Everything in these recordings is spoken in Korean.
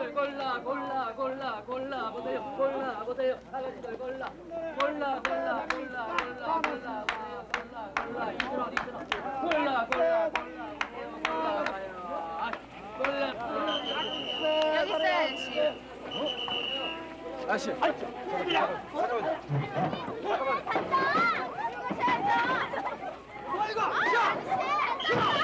아가씨들 골라 골라 골라 골라 보세요. 골라 보세요. 아가씨들 골라. 골라 골라 골라 골라 골라 보세요 골라 골라. 이들어 이들어 골라 골라 골라. 골라 골라. 여기 있어요 아저씨. 아저씨 아, 잠깐만. 아, 잠깐만. 뭐야 이거 야! 야!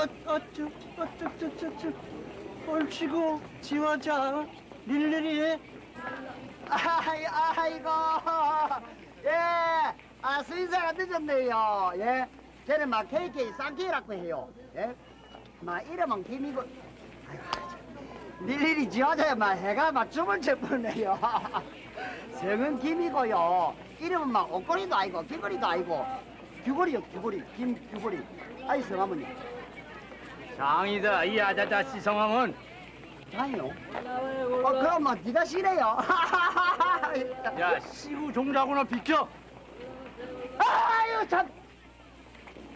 어쭈, 어쭈쭈쭈쭈. 옳지고, 지화자, 릴리리. 아이, 아이고. 예, 아, 수인사가 늦었네요. 예. 저는 막 KK 쌍키라고 해요. 예. 막 이름은 김이고. 릴리리 지화자야, 막 해가 막 춤을 출 뻔해요. 성은 김이고요. 이름은 막 옷걸이도 아니고, 귀걸이도 아니고, 귀걸이요, 귀걸이. 김 귀걸이. 아이, 성함은요? 장이다 이 아자자 씨 성함은 아니요. 어, 그럼 뭐 네가 싫어요. 야 시구 종자구나 비켜. 아유 참.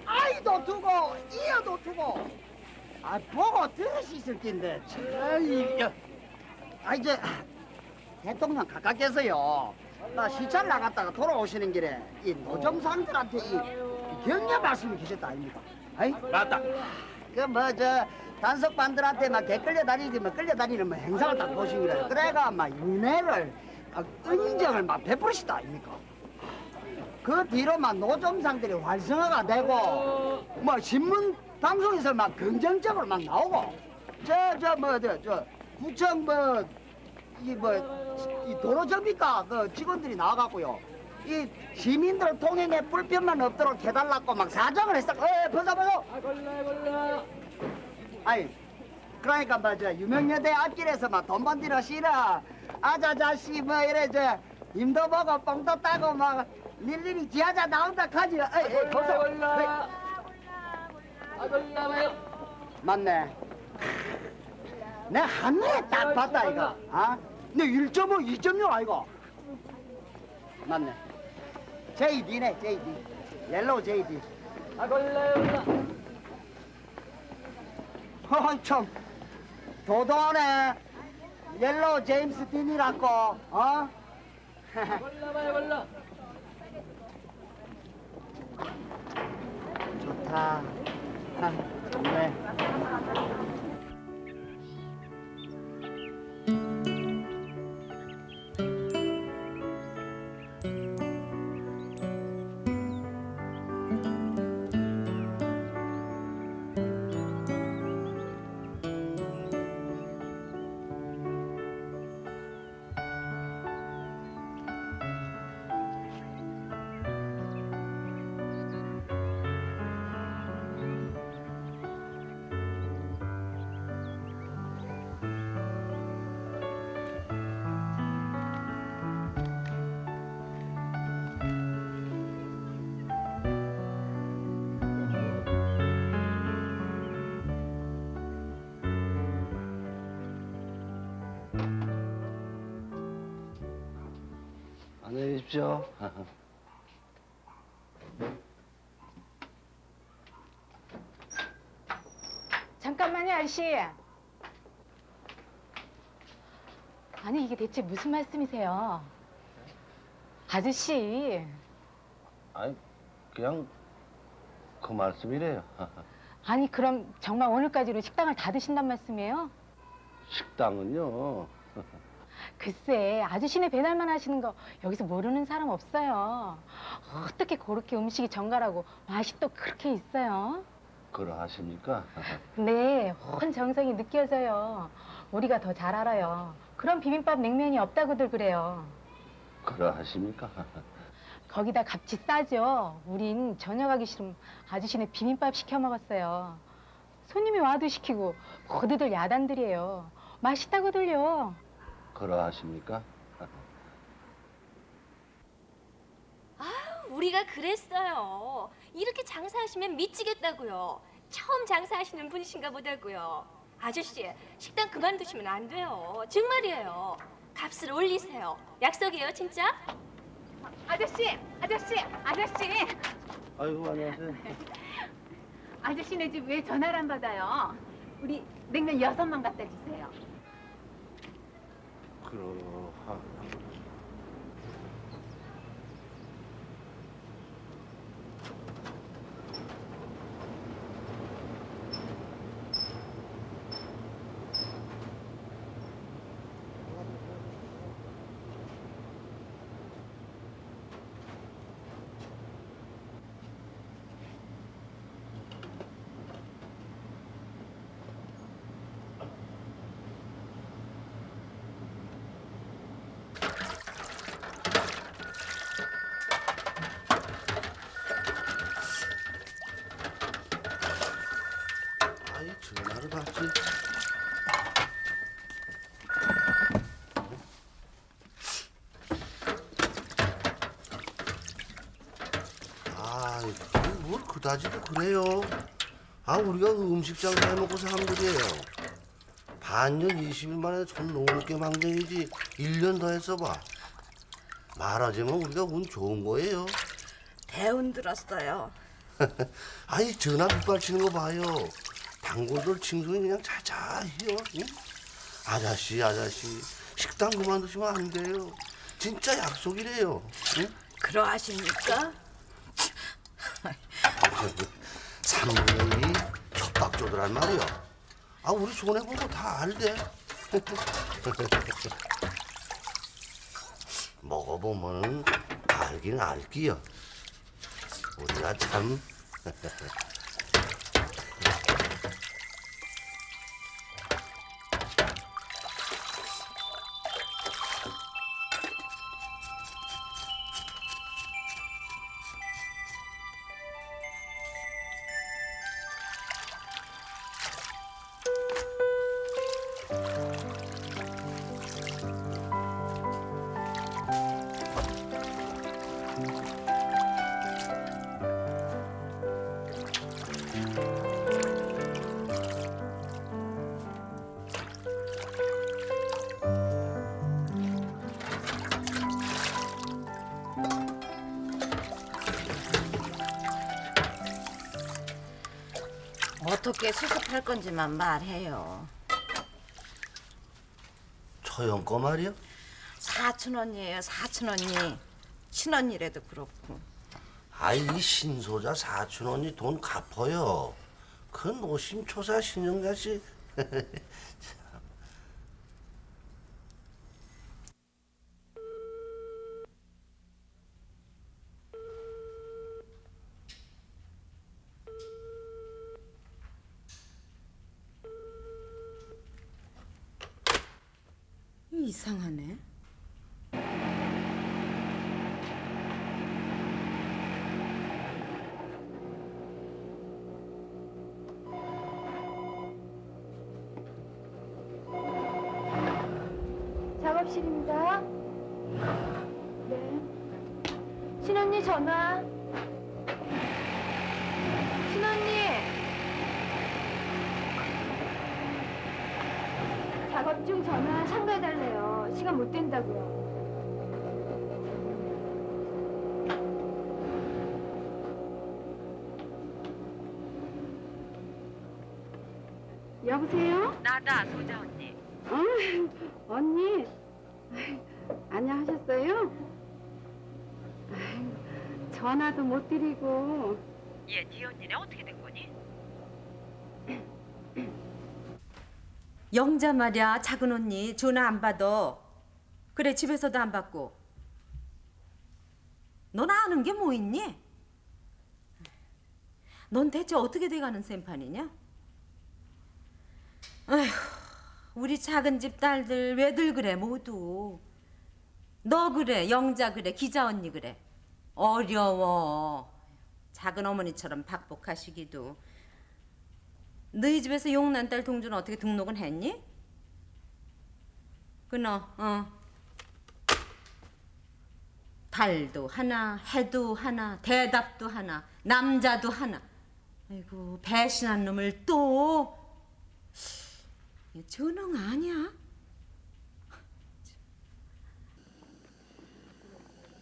아이도 두고 이어도 두고. 아 보고 들을 수 있을 텐데. 참. 아이 야 아 이제 대통령 가깝겠어요. 나 시찰 나갔다가 돌아오시는 길에 이 노점상들한테 이 격려 말씀이 계셨다 아닙니까? 아이 맞다. 그 뭐 저 단속반들한테 막 개끌려 다니지 뭐 끌려 다니는 뭐 행사를 딱 보신 거예요. 그래가 막 윤회를 막 은인정을 막 베푸시다 아닙니까? 그 뒤로 막 노점상들이 활성화가 되고 뭐 신문 방송에서 막 긍정적으로 막 나오고 저 저 뭐 저 저 구청 뭐 이뭐이 도로 정비과 그 직원들이 나와갖고요. 이 시민들 통행에 불편만 없도록 해달라고 막 사정을 했어. 에 벗어 벗어. 아이 그러니까 맞아 유명여대 앞길에서 막 돈 번디러 싫어 아자자씨 뭐 이래 저 힘도 보고 뻥도 따고 막 일일이 지하자 나온다 카지. 에이 에이 벗어. 에이. 맞네. 내 한눈에 딱 봤다 이거. 아? 내 1.5, 2.6 아이가 맞네 JD네 JD 옐로우 JD 허참 도도하네. 옐로우 제임스 딘이라고 어? 좋다. 아, 좋네 계십시오. 잠깐만요, 아저씨. 아니, 이게 대체 무슨 말씀이세요? 아저씨, 아니, 그냥 그 말씀이래요. 아니, 그럼 정말 오늘까지로 식당을 닫으신단 말씀이에요? 식당은요. 글쎄 아저씨네 배달만 하시는 거 여기서 모르는 사람 없어요. 어떻게 그렇게 음식이 정갈하고 맛이 또 그렇게 있어요? 그러하십니까? 근데 온 정성이 느껴져요. 우리가 더 잘 알아요. 그런 비빔밥 냉면이 없다고들 그래요. 그러하십니까? 거기다 값이 싸죠. 우린 저녁 하기 싫으면 아저씨네 비빔밥 시켜 먹었어요. 손님이 와도 시키고 모두들 야단들이에요. 맛있다고들요. 그러하십니까? 우리가 그랬어요. 이렇게 장사하시면 미치겠다고요. 처음 장사하시는 분이신가 보다고요. 아저씨, 식당 그만두시면 안 돼요. 정말이에요. 값을 올리세요. 약속이에요, 진짜? 아저씨, 아저씨, 아저씨. 아이고 안녕하세요. 아저씨네 집 왜 전화를 안 받아요? 우리 냉면 여섯 만 갖다 주세요. 그러하. 아이 전화를 받지. 아이 뭘 그다지도 그래요. 아 우리가 음식 장사 해먹고 거예요. 반년 20일 만에 손 넘게 망정이지 1년 더 했어 봐. 말하자면 우리가 운 좋은 거예요. 대운 들었어요. 아니 전화 빗발 치는 거 봐요. 단골들 칭송이 그냥 자자해요. 응? 아저씨 아저씨 식당 그만두시면 안 돼요. 진짜 약속이래요. 응? 그러하십니까? 삼분이 협박 조절할 말이요. 아 우리 손해 보고 다 알대. 먹어보면 알긴 알기요. 우리가 참 어떻게 수습할 건지만 말해요. 처형 거 말이요. 사촌 언니예요, 사촌 언니. 친언니라도 그렇고. 아이 이 신소자 사촌 언니 돈 갚어요. 그 노심초사 신영자씨 이상하네. 작업실입니다. 네. 신언니 전화. 신언니. 작업 중 전화 참가해달래요. 시간 못 된다고요. 여보세요? 나다 소자 언니. 어, 언니. 안녕하셨어요? 전화도 못 드리고. 얘, 네 언니네 어떻게 된 거니? 영자 말이야, 작은 언니. 전화 안 받아. 그래 집에서도 안 받고. 넌 아는 게 뭐 있니? 넌 대체 어떻게 돼가는 셈판이냐? 아휴, 우리 작은 집 딸들 왜들 그래 모두. 너 그래, 영자 그래, 기자 언니 그래. 어려워. 작은 어머니처럼 박복하시기도. 너희 집에서 용난 딸 동주는 어떻게 등록은 했니? 끊어, 어. 달도 하나, 해도 하나, 대답도 하나, 남자도 하나. 아이고, 배신한 놈을 또. 얘 전응 아니야?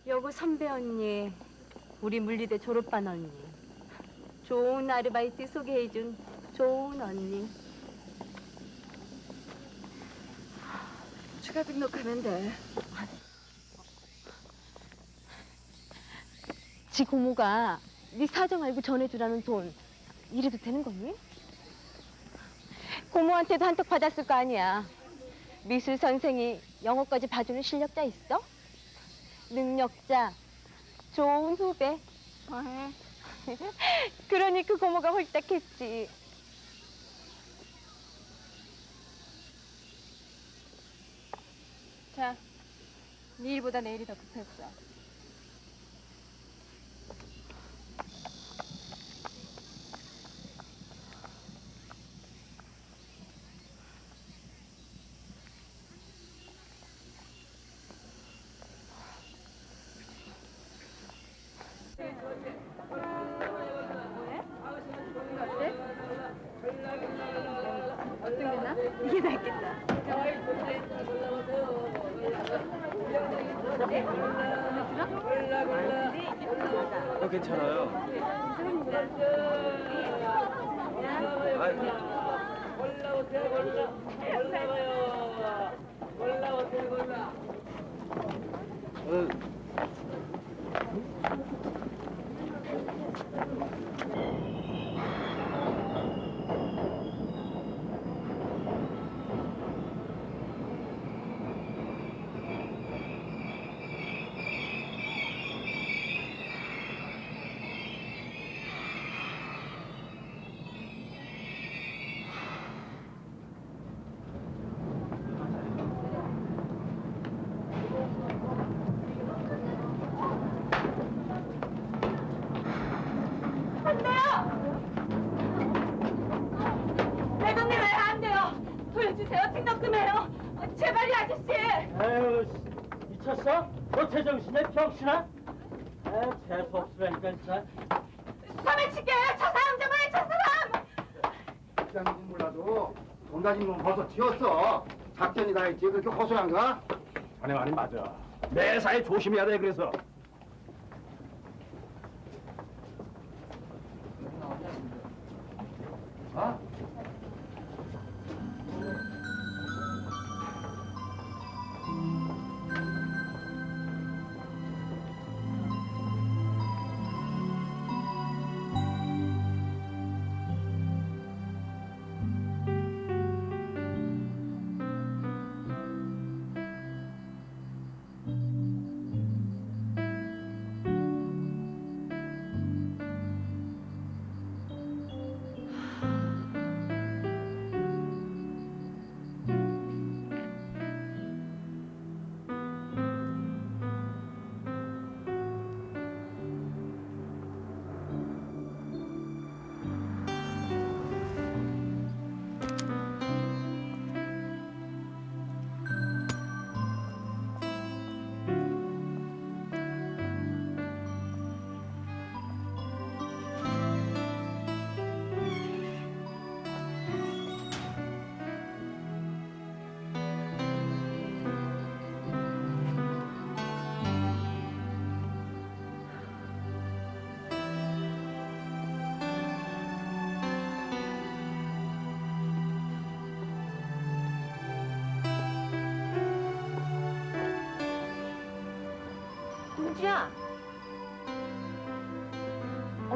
여고 선배 언니, 우리 물리대 졸업반 언니. 좋은 아르바이트 소개해준 좋은 언니. 추가 등록하면 돼. 지 고모가 네 사정 알고 전해주라는 돈 이래도 되는 거니? 고모한테도 한턱 받았을 거 아니야. 미술 선생이 영어까지 봐주는 실력자 있어? 능력자, 좋은 후배. 그러니 그 고모가 홀딱했지. 자, 네 일보다 내일이 더 급했어. 어떤 게 나? 이게 낫겠다. 어, 괜찮아요. 대동님 왜안 돼요? 보여주세요. 등록금해요. 제발이 아저씨. 에휴, 미쳤어? 너 제정신에 병신아? 에 재수 없으라니까 진짜. 소매치게 저 사람 잡아요. 저 사람. 장군 몰라도 돈 가진 건 벌써 튀었어. 작전이 다 있지. 그렇게 허술한가? 자네 말이 맞아. 매사에 조심해야 돼, 그래서.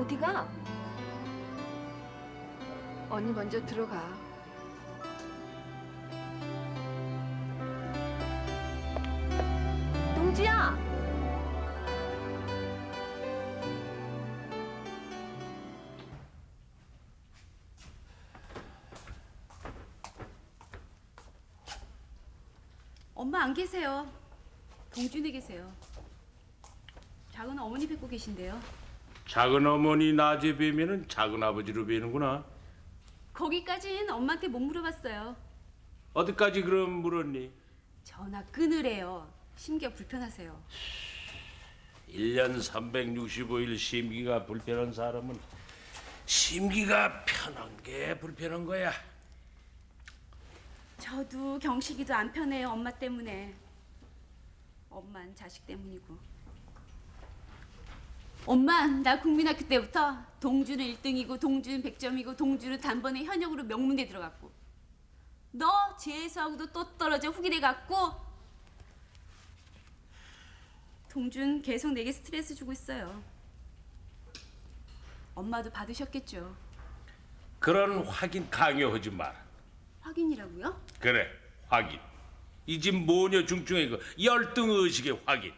어디가? 언니 먼저 들어가. 동주야. 엄마 안 계세요. 동준에 계세요. 작은 어머니 뵙고 계신데요. 작은 어머니 낮에 뵈면은 작은 아버지로 뵈는구나. 거기까진 엄마한테 못 물어봤어요. 어디까지 그럼 물었니? 전화 끊으래요. 심기가 불편하세요. 1년 365일 심기가 불편한 사람은 심기가 편한 게 불편한 거야. 저도 경식이도 안 편해요. 엄마 때문에. 엄만 자식 때문이고. 엄마, 나 국민학교 때부터 동주는 1등이고 동주는 100점이고 동주는 단번에 현역으로 명문대 들어갔고 너 재수하고도 또 떨어져 후기대 갔고 동준 계속 내게 스트레스 주고 있어요. 엄마도 받으셨겠죠. 그런 확인 강요하지 마라. 확인이라고요? 그래, 확인. 이 집 모녀 중증의 그 열등 의식의 확인.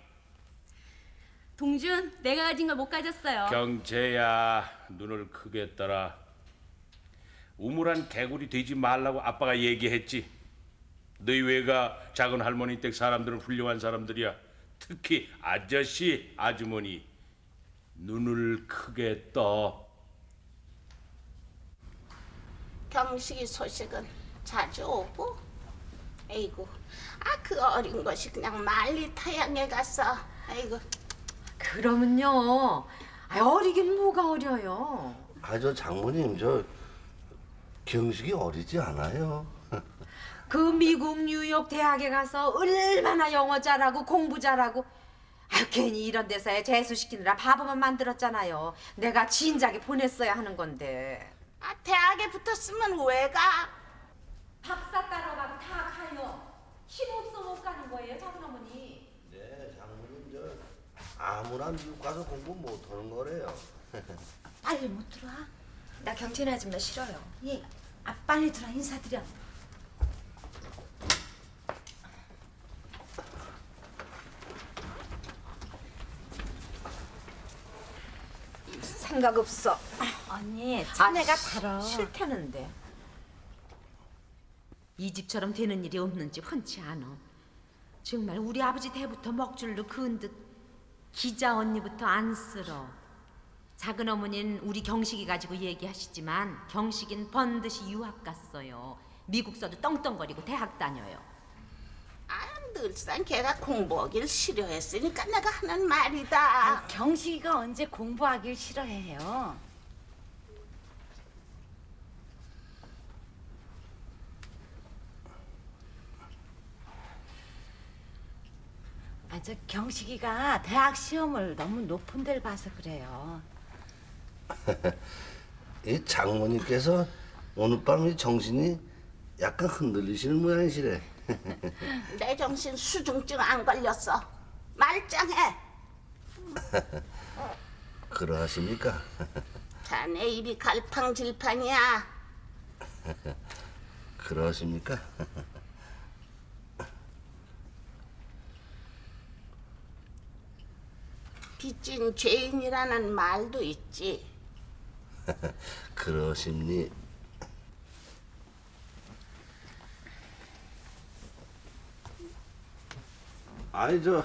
동준, 내가 가진 걸 못 가졌어요. 경채야, 눈을 크게 떠라. 우물한 개구리 되지 말라고 아빠가 얘기했지. 너희 외가 작은 할머니 댁 사람들은 훌륭한 사람들이야. 특히 아저씨, 아주머니. 눈을 크게 떠. 경식이 소식은 자주 오고 아이고 아그 어린 것이 그냥 말리 타양에 갔어 아이고 그러면요. 아, 어리긴 뭐가 어려요. 아 저 장모님 저 경식이 어리지 않아요. 그 미국 뉴욕 대학에 가서 얼마나 영어 잘하고 공부 잘하고 아 괜히 이런 데서 재수시키느라 바보만 만들었잖아요. 내가 진작에 보냈어야 하는 건데. 아 대학에 붙었으면 왜 가? 박사 따라가고 다 가요. 힘 없어 못 가는 거예요, 저 아무나 미국 가서 공부 못하는 거래요. 빨리 못 들어와. 나 경태네 아줌마 싫어요. 예. 아 빨리 들어와 인사드려. 생각 없어. 언니, 자네가 달아. 싫다는데. 이 집처럼 되는 일이 없는 집 흔치 않아. 정말 우리 아버지 때부터 먹줄로 그은 듯 기자 언니부터 안쓰러. 작은 어머니는 우리 경식이 가지고 얘기하시지만 경식인 번듯이 유학 갔어요. 미국서도 떵떵거리고 대학 다녀요. 아 늘상 걔가 공부하길 싫어했으니까 내가 하는 말이다 경식이가 언제 공부하길 싫어해요. 아, 저 경식이가 대학 시험을 너무 높은 데를 봐서 그래요. 이 장모님께서 오늘 밤이 정신이 약간 흔들리시는 모양이시래. 내 정신 수중증 안 걸렸어 말짱해 그러하십니까? 자네 입이 갈팡질팡이야 그러십니까? 빚진 죄인이라는 말도 있지 그러십니. 아니 저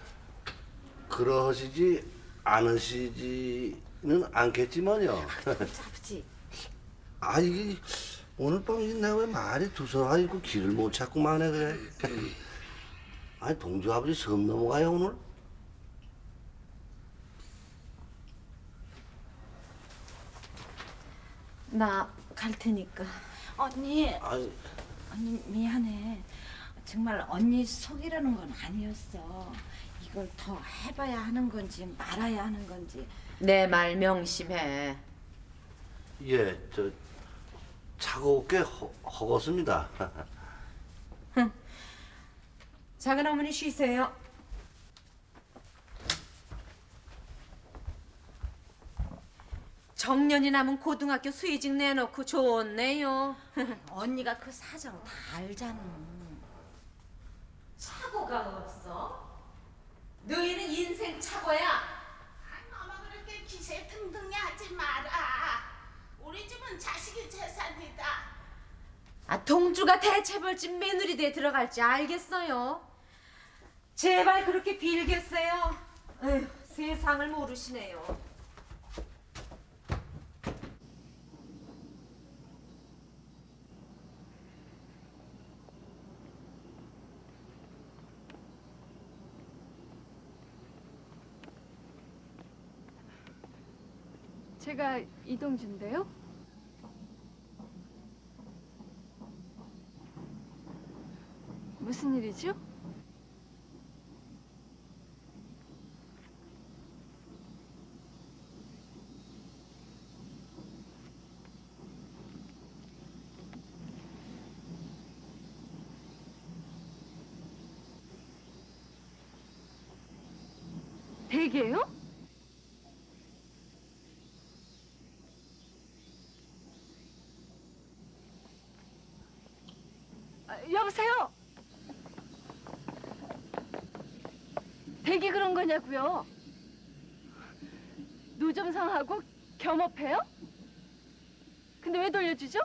그러시지 않으시지는 않겠지만요. 아버지, 아 이게 오늘 밤 내가 왜 말이 두서가 있고 길을 못 찾고만 해 그래. 아니 동주 아버지 섬 넘어가요 오늘? 나 갈 테니까. 언니, 아니 언니 미안해. 정말 언니 속이라는 건 아니었어. 이걸 더 해봐야 하는 건지 말아야 하는 건지. 내 말 명심해. 예, 저 허, 허겁습니다. 작은 어머니 쉬세요. 정년이 남은 고등학교 수의직 내놓고 좋네요. 언니가 그 사정 다 알잖아. 사고가 없어? 너희는 인생 착오야. 너무 그렇게 기세 등등히 하지 마라. 우리 집은 자식이 재산이다. 아 동주가 대체벌집 며느리대에 들어갈지 알겠어요. 제발 그렇게 빌겠어요. 에휴, 세상을 모르시네요. 제가 이동준인데요. 무슨 일이죠? 대게요? 아, 여보세요? 대기 그런 거냐고요? 노점상하고 겸업해요? 근데 왜 돌려주죠?